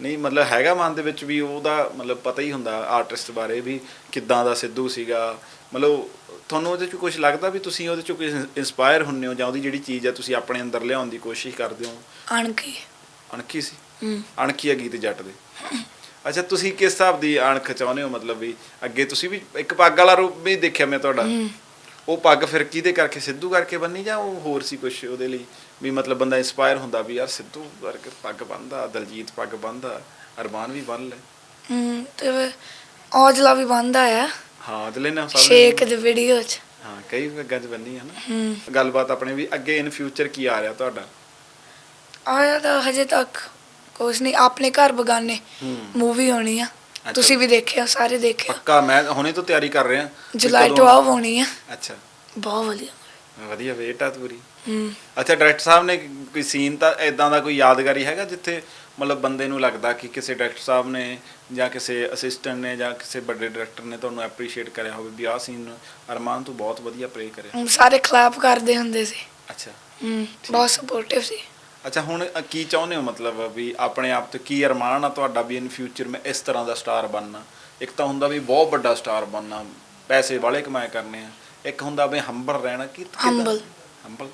ਨਹੀਂ ਮਤਲਬ ਹੈਗਾ ਮਨ ਦੇ ਵਿੱਚ ਵੀ ਉਹਦਾ ਮਤਲਬ ਪਤਾ ਹੀ ਹੁੰਦਾ ਆਰਟਿਸਟ ਬਾਰੇ ਵੀ ਕਿੱਦਾਂ ਦਾ ਸਿੱਧੂ ਸੀਗਾ ਮਤਲਬ ਤੁਹਾਨੂੰ ਉਹਦੇ ਚ ਕੁਝ ਲੱਗਦਾ ਵੀ ਤੁਸੀਂ ਉਹਦੇ ਚ ਕੋਈ ਇਨਸਪਾਇਰ ਹੁੰਨੇ ਹੋ ਜਾਂ ਉਹਦੀ ਜਿਹੜੀ ਚੀਜ਼ ਹੈ ਤੁਸੀਂ ਆਪਣੇ ਅੰਦਰ ਲਿਆਉਣ ਦੀ ਕੋਸ਼ਿਸ਼ ਕਰਦੇ ਹੋ? ਅਣਖੀ। ਅਣਖੀ ਸੀ? ਅਣਖੀ ਆ ਗੀਤ ਜੱਟ ਦੇ। ਅੱਛਾ ਤੁਸੀਂ ਕਿਸ ਹਿਸਾਬ ਦੀ ਅਣਖ ਚਾਹੁੰਦੇ ਹੋ? ਮਤਲਬ ਵੀ ਅੱਗੇ ਤੁਸੀਂ ਵੀ ਇੱਕ ਪੱਗ ਵਾਲਾ ਰੂਪ ਵੀ ਦੇਖਿਆ ਮੈਂ ਤੁਹਾਡਾ। ਉਹ ਪੱਗ ਫਿਰ ਕਿਹਦੇ ਕਰਕੇ ਸਿੱਧੂ ਕਰਕੇ ਬੰਨੀ ਜਾਂ ਉਹ ਹੋਰ ਸੀ ਕੁਝ ਉਹਦੇ ਲਈ? ਵੀ ਮਤਲਬ ਬੰਦਾ ਇਨਸਪਾਇਰ ਹੁੰਦਾ ਵੀ ਯਾਰ ਸਿੱਧੂ ਕਰਕੇ ਪੱਗ ਬੰਨਦਾ ਦਲਜੀਤ ਪੱਗ ਬੰਨਦਾ ਅਰਮਾਨ ਵੀ ਬੰਨ ਲੈ ਹੂੰ ਤੇ ਔਜਲਾ ਵੀ ਬੰਦਾ ਆ। ਹਾਂ ਅਦਲੇ ਨਾ ਸਭ ਨੇ- ਸ਼ੇਕ ਦੇ ਵੀਡੀਓ ਚ। ਹਾਂ ਕਈ ਚ ਬੰਨੀ ਹੈ ਨਾ। ਹੂੰ। ਗੱਲਬਾਤ ਆਪਣੇ ਵੀ ਅੱਗੇ ਇਨ ਫਿਊਚਰ ਕੀ ਆ ਰਿਹਾ ਤੁਹਾਡਾ? ਆਇਆ ਤਾਂ ਹਜੇ ਤੱਕ ਕੁਛ ਨਹੀਂ ਆਪਣੇ ਘਰ ਬਗਾਨੇ ਹੂੰ। ਮੂਵੀ ਹੋਣੀ ਆ। ਤੁਸੀਂ ਵੀ ਦੇਖਿਆ ਸਾਰੇ ਦੇਖਿਆ। ਪੱਕਾ ਮੈਂ ਹੁਣੇ ਤੋਂ ਤਿਆਰੀ ਕਰ ਰਿਹਾ। ਵੀ ਜੁਲਾਈ ਕਦੋਂ- 12 ਹੋਣੀ ਆ। ਅੱਛਾ। ਬਹੁਤ ਵਧੀਆ। ਵਧੀਆ ਵੇਟ ਆ ਪੂਰੀ। ਹੂੰ। ਅੱਛਾ ਡਾਇਰੈਕਟਰ ਸਾਹਿਬ ਨੇ ਕੋਈ ਸੀਨ ਤਾਂ ਇਦਾਂ ਦਾ ਕੋਈ ਯਾਦਗਾਰੀ ਹੈਗਾ ਜਿੱਥੇ ਮਤਲਬ ਬੰਦੇ ਨੂੰ ਲੱਗਦਾ ਕਿ ਕਿਸੇ ਡਾਇਰੈਕਟਰ ਸਾਹਿਬ ਨੇ ਜਾਂ ਕਿਸੇ ਅਸਿਸਟੈਂਟ ਨੇ ਜਾਂ ਕਿਸੇ ਵੱਡੇ ਡਾਇਰੈਕਟਰ ਨੇ ਤੁਹਾਨੂੰ ਐਪਰੀਸ਼ੀਏਟ ਕਰਿਆ ਹੋਵੇ ਵੀ ਆਹ ਸੀਨ ਅਰਮਾਨ ਤੂੰ ਬਹੁਤ ਵਧੀਆ ਪਲੇ ਕਰਿਆ। ਸਾਰੇ ਕਲੈਪ ਕਰਦੇ ਹੁੰਦੇ ਸੀ। ਅੱਛਾ। ਹੂੰ ਬਹੁਤ ਸਪੋਰਟਿਵ ਸੀ। ਅੱਛਾ ਹੁਣ ਕੀ ਚਾਹੁੰਦੇ ਹੋ ਮਤਲਬ ਵੀ ਆਪਣੇ ਆਪ ਤੇ ਕੀ ਅਰਮਾਨ ਆ ਤੁਹਾਡਾ ਵੀ ਇਨ ਫਿਊਚਰ ਮੈਂ ਇਸ ਤਰ੍ਹਾਂ ਦਾ ਸਟਾਰ ਬਣਨਾ? ਇੱਕ ਤਾਂ ਹੁੰਦਾ ਵੀ ਬਹੁਤ ਵੱਡਾ ਸਟਾਰ ਬਣਨਾ ਪੈਸੇ ਵਾਲੇ ਕਮਾਏ ਕਰਨੇ ਆ। ਇੱਕ ਹੁੰਦਾ ਵੀ ਹੰਬਲ ਰਹਿਣਾ ਕੀ Humble। ਹੰਬਲ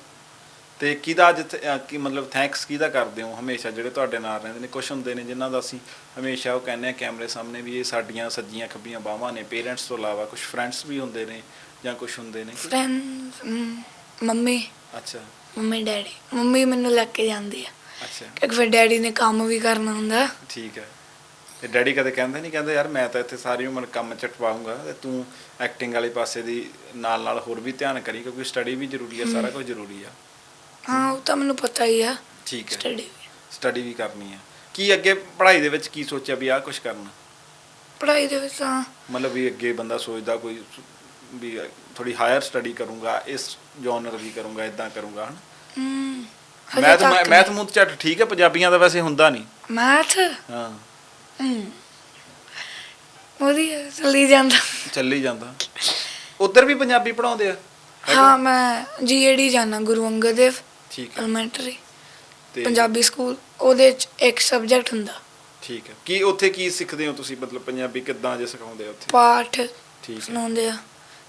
ਤੇ ਕਿਹਦਾ ਜਿੱਥੇ ਅ, ਕੀ ਮਤਲਬ ਥੈਂਕਸ ਕਿਹਦਾ ਕਰਦੇ ਹੋ ਹਮੇਸ਼ਾ? ਜਿਹੜੇ ਤੁਹਾਡੇ ਨਾਲ ਰਹਿੰਦੇ ਨੇ ਕੁਝ ਹੁੰਦੇ ਨੇ ਜਿਨ੍ਹਾਂ ਦਾ ਅਸੀਂ ਹਮੇਸ਼ਾ ਉਹ ਕਹਿੰਦੇ ਆ ਕੈਮਰੇ ਸਾਹਮਣੇ ਵੀ ਇਹ ਸਾਡੀਆਂ ਸੱਜੀਆਂ ਖੱਬੀਆਂ ਬਾਹਾਂ ਨੇ। ਪੇਰੈਂਟਸ ਤੋਂ ਇਲਾਵਾ ਕੁਝ ਫਰੈਂਡਸ ਵੀ ਹੁੰਦੇ ਨੇ ਜਾਂ ਕੁਝ ਹੁੰਦੇ ਨੇ? Friends mummy. ਅੱਛਾ। Mummy daddy. ਮੰਮੀ ਮੈਨੂੰ ਲੈ ਕੇ ਜਾਂਦੀ ਆ। ਅੱਛਾ। ਕਿਉਂਕਿ ਫਿਰ ਡੈਡੀ ਨੇ ਕੰਮ ਵੀ ਕਰਨਾ ਹੁੰਦਾ। ਠੀਕ ਹੈ। ਤੇ ਡੈਡੀ ਕਦੇ ਕਹਿੰਦੇ ਨਹੀਂ ਕਹਿੰਦੇ ਯਾਰ ਮੈਂ ਤਾਂ ਇੱਥੇ ਸਾਰੀ ਉਮਰ ਕੰਮ ਚਟਵਾਉਂਗਾ ਤੇ ਤੂੰ ਐਕਟਿੰਗ ਵਾਲੇ ਪਾਸੇ ਦੀ ਨਾਲ ਨਾਲ ਹੋਰ ਵੀ ਧਿਆਨ ਕਰੀ ਕਿਉਂਕਿ ਸਟੱਡੀ ਵੀ ਜ਼ਰੂਰੀ ਹੈ ਸਾਰਾ ਕੁਝ ਜ਼ਰੂਰੀ ਆ। ਹਾਂ ਉਹ ਤਾਂ ਮੈਨੂੰ ਪਤਾ ਹੀ ਆ। ਠੀਕ ਹੈ। ਸਟੱਡੀ ਸਟੱਡੀ ਵੀ ਕਰਨੀ ਹੈ। ਕੀ ਅੱਗੇ ਪੜ੍ਹਾਈ ਦੇ ਵਿੱਚ ਕੀ ਸੋਚਿਆ ਵੀ ਆਹ ਕੁਝ ਕਰਨਾ? ਪੜ੍ਹਾਈ ਦੇ ਵਿੱਚ ਤਾਂ ਮਤਲਬ ਵੀ ਅੱਗੇ ਬੰਦਾ ਸੋਚਦਾ ਕੋਈ ਵੀ ਥੋੜੀ ਹਾਇਰ ਸਟੱਡੀ ਕਰੂੰਗਾ ਇਸ ਜਨਰ ਦੀ ਕਰੂੰਗਾ ਇਦਾਂ ਕਰੂੰਗਾ ਹਨ? ਹਜੇ ਮੈਥ ਤੱਕ ਮੈਥ ਮੂਥ ਝੱਟ ਠੀਕ ਹੈ ਪੰਜਾਬੀਆਂ ਦਾ ਵੈਸੇ ਹੁੰਦਾ ਨਹੀਂ। ਮੈਥ ਹਾਂ। ਹੂੰ। ਵਧੀਆ ਚੱਲੀ ਜਾਂਦਾ। ਚੱਲੀ ਜਾਂਦਾ। ਉੱਧਰ ਵੀ ਪੰਜਾਬੀ ਪੜਾਉਂਦੇ ਆ? ਹਾਂ ਮੈਂ ਜੀਏਡੀ ਜਾਣਾ ਗੁਰੂ ਅੰਗਦ ਦੇਵ। ਠੀਕ ਹੈ। ਐਲੀਮੈਂਟਰੀ ਤੇ ਪੰਜਾਬੀ ਸਕੂਲ ਉਹਦੇ ਚ ਇੱਕ ਸਬਜੈਕਟ ਹੁੰਦਾ। ਠੀਕ ਹੈ। ਕੀ ਉੱਥੇ ਕੀ ਸਿੱਖਦੇ ਹੋ ਤੁਸੀਂ? ਮਤਲਬ ਪੰਜਾਬੀ ਕਿੱਦਾਂ ਜੇ ਸਿਖਾਉਂਦੇ ਆ ਉੱਥੇ? ਪਾਠ ਠੀਕ ਹੈ। ਸੁਣਾਉਂਦੇ ਆ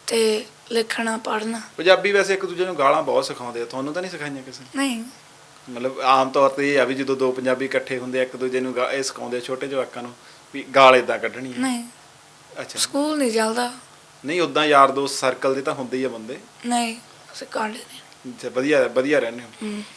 ਤੇ ਲਿਖਣਾ ਪੜ੍ਹਨਾ। ਪੰਜਾਬੀ ਵੈਸੇ ਇੱਕ ਦੂਜੇ ਨੂੰ ਗਾਲਾਂ ਬਹੁਤ ਸਿਖਾਉਂਦੇ ਆ। ਤੁਹਾਨੂੰ ਤਾਂ ਨਹੀਂ ਸਿਖਾਈਆਂ ਕਿਸੇ ਨੇ? ਨਹੀਂ। ਮਤਲਬ ਆਮ ਤੌਰ ਤੇ ਇਹ ਆ ਵੀ ਜਦੋਂ ਦੋ ਪੰਜਾਬੀ ਇਕੱਠੇ ਹੁੰਦੇ ਆ ਇੱਕ ਦੂਜੇ ਨੂੰ ਗਾ- ਇਹ ਸਿਖਾਉਂਦੇ ਆ ਛੋਟੇ ਜਵਾਕਾਂ ਨੂੰ ਵੀ ਗਾਲ ਇਦਾਂ ਕੱਢਣੀ ਹੈ ਨਹੀਂ। ਅੱਛਾ। ਸਕੂਲ ਨਹੀਂ ਚੱਲਦਾ। ਨਹੀਂ ਉਦਾਂ ਯਾਰ ਦੋਸਤ ਸਰਕਲ ਦੇ ਤਾਂ ਹੁੰਦੇ ਹੀ ਆ ਬੰਦੇ। ਨਹੀਂ ਅਸੀਂ ਕੱਢਦੇ ਅੱਛਾ, ਵਧੀਆ ਵਧੀਆ ਰਹਿੰਦੇ ਹੋ ਹੂੰ